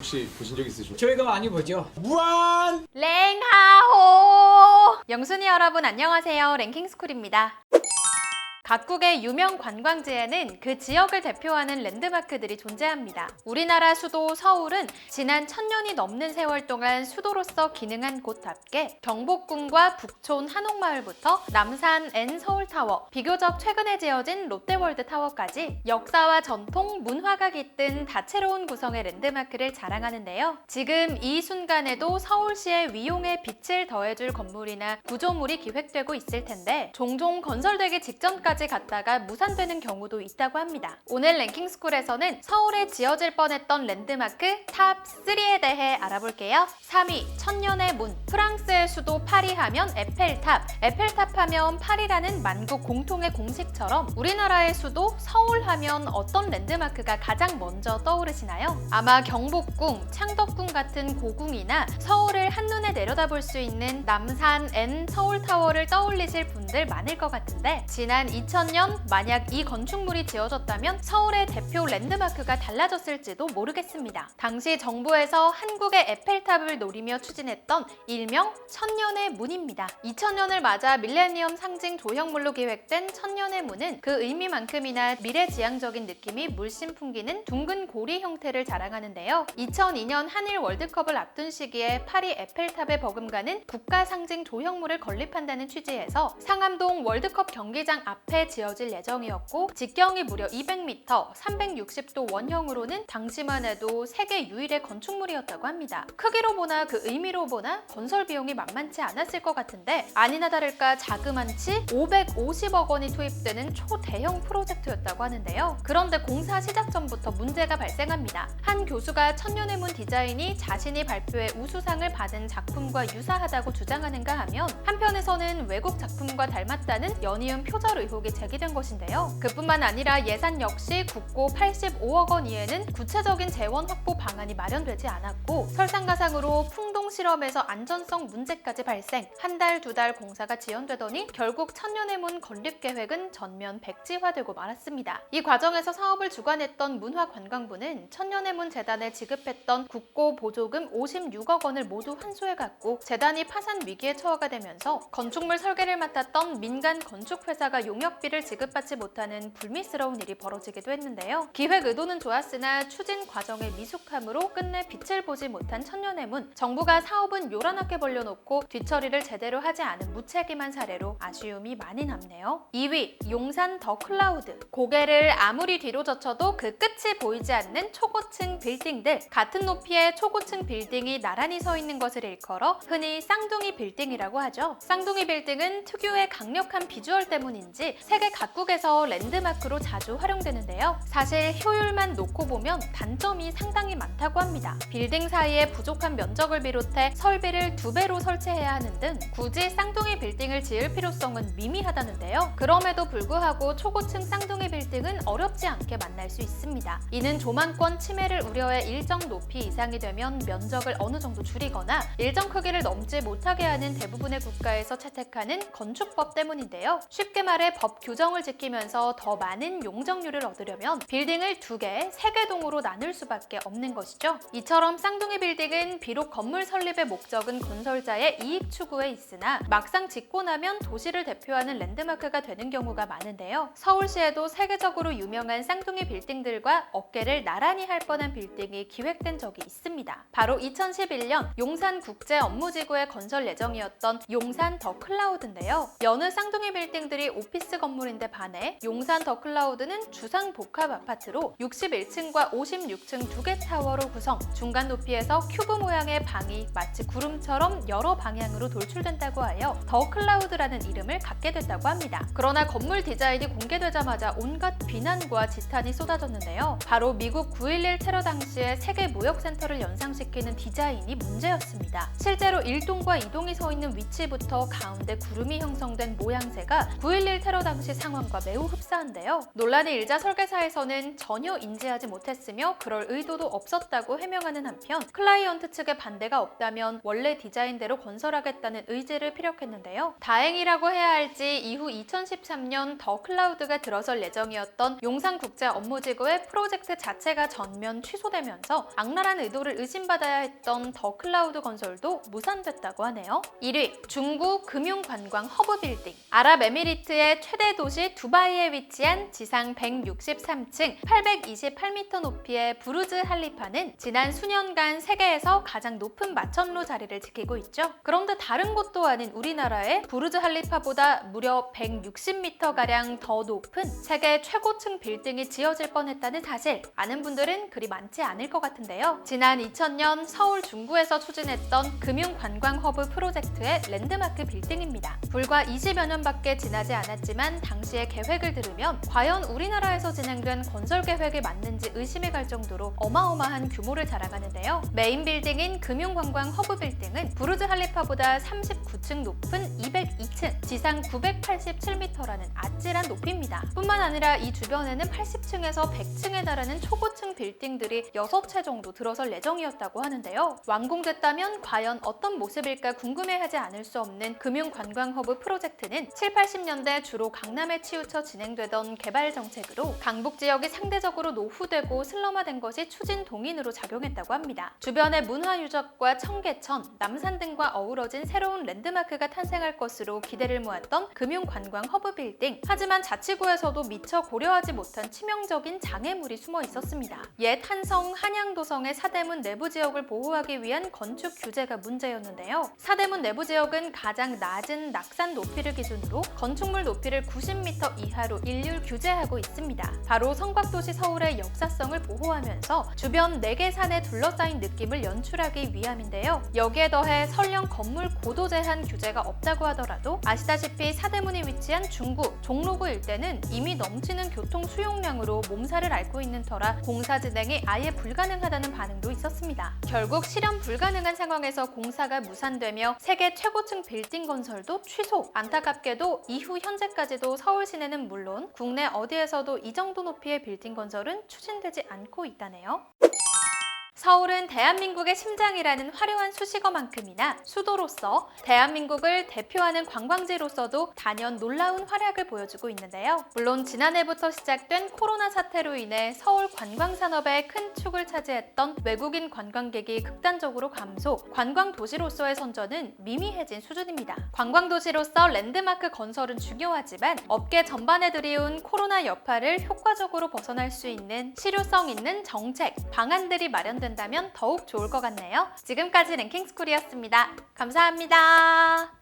혹시 보신 적 있으십니까? 저희가 많이 보죠. 무한 랭하호! 영순이 여러분 안녕하세요. 랭킹스쿨입니다. 각국의 유명 관광지에는 그 지역을 대표하는 랜드마크들이 존재합니다. 우리나라 수도 서울은 지난 천년이 넘는 세월 동안 수도로서 기능한 곳답게 경복궁과 북촌 한옥마을부터 남산 N 서울타워, 비교적 최근에 지어진 롯데월드 타워까지 역사와 전통, 문화가 깃든 다채로운 구성의 랜드마크를 자랑하는데요. 지금 이 순간에도 서울시의 위용에 빛을 더해줄 건물이나 구조물이 기획되고 있을 텐데 종종 건설되기 직전까지 갔다가 무산되는 경우도 있다고 합니다. 오늘 랭킹스쿨에서는 서울에 지어질 뻔했던 랜드마크 탑 3에 대해 알아볼게요. 3위 천년의 문 프랑스의 수도 파리 하면 에펠탑 에펠탑 하면 파리라는 만국 공통의 공식처럼 우리나라의 수도 서울 하면 어떤 랜드마크가 가장 먼저 떠오르시나요? 아마 경복궁, 창덕궁 같은 고궁이나 서울을 한눈에 내려다볼 수 있는 남산 N 서울타워를 떠올리실 분들 많을 것 같은데 지난 2000년 만약 이 건축물이 지어졌다면 서울의 대표 랜드마크가 달라졌을지도 모르겠습니다. 당시 정부에서 한국의 에펠탑을 노리며 추진했던 일명 천년의 문입니다. 2000년을 맞아 밀레니엄 상징 조형물로 기획된 천년의 문은 그 의미만큼이나 미래지향적인 느낌이 물씬 풍기는 둥근 고리 형태를 자랑하는데요. 2002년 한일 월드컵을 앞둔 시기에 파리 에펠탑에 버금가는 국가 상징 조형물을 건립한다는 취지에서 상암동 월드컵 경기장 앞에 지어질 예정이었고 직경이 무려 200m, 360도 원형으로는 당시만 해도 세계 유일의 건축물이었다고 합니다. 크기로 보나 그 의미로 보나 건설 비용이 만만치 않았을 것 같은데 아니나 다를까 자그만치 550억 원이 투입되는 초대형 프로젝트였다고 하는데요. 그런데 공사 시작 전부터 문제가 발생합니다. 한 교수가 천년의 문 디자인이 자신이 발표해 우수상을 받은 작품과 유사하다고 주장하는가 하면 한편에서는 외국 작품과 닮았다는 연이은 표절 의혹 이 제기된 것인데요. 그뿐만 아니라 예산 역시 국고 85억 원 이에는 구체적인 재원 확보 방안이 마련되지 않았고 설상가상으로 풍동 실험에서 안전성 문제까지 발생 한 달 두 달 공사가 지연되더니 결국 천년의 문 건립 계획은 전면 백지화되고 말았습니다. 이 과정에서 사업을 주관했던 문화관광부는 천년의 문 재단에 지급했던 국고 보조금 56억 원을 모두 환수해갔고 재단이 파산 위기에 처하게 되면서 건축물 설계를 맡았던 민간 건축회사가 용역 비를 지급받지 못하는 불미스러운 일이 벌어지기도 했는데요. 기획 의도는 좋았으나 추진 과정의 미숙함으로 끝내 빛을 보지 못한 천년의 문 정부가 사업은 요란하게 벌려놓고 뒤처리를 제대로 하지 않은 무책임한 사례로 아쉬움이 많이 남네요. 2위 용산 더 클라우드 고개를 아무리 뒤로 젖혀도 그 끝이 보이지 않는 초고층 빌딩들 같은 높이의 초고층 빌딩이 나란히 서 있는 것을 일컬어 흔히 쌍둥이 빌딩이라고 하죠. 쌍둥이 빌딩은 특유의 강력한 비주얼 때문인지 세계 각국에서 랜드마크로 자주 활용되는데요. 사실 효율만 놓고 보면 단점이 상당히 많다고 합니다. 빌딩 사이에 부족한 면적을 비롯해 설비를 두 배로 설치해야 하는 등 굳이 쌍둥이 빌딩을 지을 필요성은 미미하다는데요. 그럼에도 불구하고 초고층 쌍둥이 빌딩은 어렵지 않게 만날 수 있습니다. 이는 조망권 침해를 우려해 일정 높이 이상이 되면 면적을 어느 정도 줄이거나 일정 크기를 넘지 못하게 하는 대부분의 국가에서 채택하는 건축법 때문인데요. 쉽게 말해 법 규정을 지키면서 더 많은 용적률을 얻으려면 빌딩을 두 개, 세 개 동으로 나눌 수밖에 없는 것이죠. 이처럼 쌍둥이 빌딩은 비록 건물 설립의 목적은 건설자의 이익 추구에 있으나 막상 짓고 나면 도시를 대표하는 랜드마크가 되는 경우가 많은데요. 서울시에도 세계적으로 유명한 쌍둥이 빌딩들과 어깨를 나란히 할 뻔한 빌딩이 기획된 적이 있습니다. 바로 2011년 용산 국제 업무지구의 건설 예정이었던 용산 더 클라우드인데요. 여느 쌍둥이 빌딩들이 오피스 건물인데 반해 용산 더 클라우드는 주상 복합 아파트로 61층과 56층 두 개 타워로 구성, 중간 높이에서 큐브 모양의 방이 마치 구름처럼 여러 방향으로 돌출된다고 하여 더 클라우드라는 이름을 갖게 됐다고 합니다. 그러나 건물 디자인이 공개되자마자 온갖 비난과 지탄이 쏟아졌는데요. 바로 미국 9.11 테러 당시에 세계 무역센터를 연상시키는 디자인이 문제였습니다. 실제로 1동과 2동이 서 있는 위치부터 가운데 구름이 형성된 모양새가 9.11 테러 당시 상황과 매우 흡사한데요. 논란이 일자 설계사에서는 전혀 인지하지 못했으며 그럴 의도도 없었다고 해명하는 한편 클라이언트 측의 반대가 없다면 원래 디자인대로 건설하겠다는 의지를 피력했는데요. 다행이라고 해야 할지 이후 2013년 더 클라우드가 들어설 예정이었던 용산국제 업무지구의 프로젝트 자체가 전면 취소되면서 악랄한 의도를 의심받아야 했던 더 클라우드 건설도 무산됐다고 하네요. 1위 중부 금융관광 허브 빌딩 아랍에미리트의 최대 도시 두바이에 위치한 지상 163층 828m 높이의 부르즈 할리파는 지난 수년간 세계에서 가장 높은 마천루 자리를 지키고 있죠. 그런데 다른 곳도 아닌 우리나라의 부르즈 할리파보다 무려 160m가량 더 높은 세계 최고층 빌딩이 지어질 뻔했다는 사실 아는 분들은 그리 많지 않을 것 같은데요. 지난 2000년 서울 중구에서 추진했던 금융관광 허브 프로젝트의 랜드마크 빌딩입니다. 불과 20여 년밖에 지나지 않았지만 당시의 계획을 들으면 과연 우리나라에서 진행된 건설 계획이 맞는지 의심이 갈 정도로 어마어마한 규모를 자랑하는데요. 메인 빌딩인 금융관광 허브 빌딩은 부르즈 할리파보다 39층 높은 202층, 지상 987m라는 아찔한 높이입니다. 뿐만 아니라 이 주변에는 80층에서 100층에 달하는 초고층 빌딩들이 6채 정도 들어설 예정이었다고 하는데요. 완공됐다면 과연 어떤 모습일까 궁금해하지 않을 수 없는 금융관광 허브 프로젝트는 7, 80년대 주로 강남에 치우쳐 진행되던 개발 정책으로 강북 지역이 상대적으로 노후되고 슬럼화된 것이 추진 동인으로 작용했다고 합니다. 주변의 문화 유적과 청계천, 남산 등과 어우러진 새로운 랜드마크가 탄생할 것으로 기대를 모았던 금융관광 허브 빌딩. 하지만 자치구에서도 미처 고려하지 못한 치명적인 장애물이 숨어 있었습니다. 옛 한성 한양도성의 사대문 내부 지역을 보호하기 위한 건축 규제가 문제였는데요. 사대문 내부 지역은 가장 낮은 낙산 높이를 기준으로 건축물 높이를 90m 이하로 일률 규제하고 있습니다. 바로 성곽도시 서울의 역사성을 보호하면서 주변 4개 산에 둘러싸인 느낌을 연출하기 위함인데요. 여기에 더해 설령 건물 고도 제한 규제가 없다고 하더라도 아시다시피 사대문이 위치한 중구, 종로구 일대는 이미 넘치는 교통 수용량으로 몸살을 앓고 있는 터라 공사 진행이 아예 불가능하다는 반응도 있었습니다. 결국 실현 불가능한 상황에서 공사가 무산되며 세계 최고층 빌딩 건설도 취소. 안타깝게도 이후 현재까지 도 서울 시내는 물론 국내 어디에서도 이 정도 높이의 빌딩 건설은 추진되지 않고 있다네요. 서울은 대한민국의 심장이라는 화려한 수식어만큼이나 수도로서 대한민국을 대표하는 관광지로서도 단연 놀라운 활약을 보여주고 있는데요. 물론 지난해부터 시작된 코로나 사태로 인해 서울 관광산업의 큰 축을 차지했던 외국인 관광객이 극단적으로 감소, 관광 도시로서의 선전은 미미해진 수준입니다. 관광 도시로서 랜드마크 건설은 중요하지만 업계 전반에 들이운 코로나 여파를 효과적으로 벗어날 수 있는 실효성 있는 정책, 방안들이 마련 된다면 더욱 좋을 것 같네요. 지금까지 랭킹스쿨이었습니다. 감사합니다.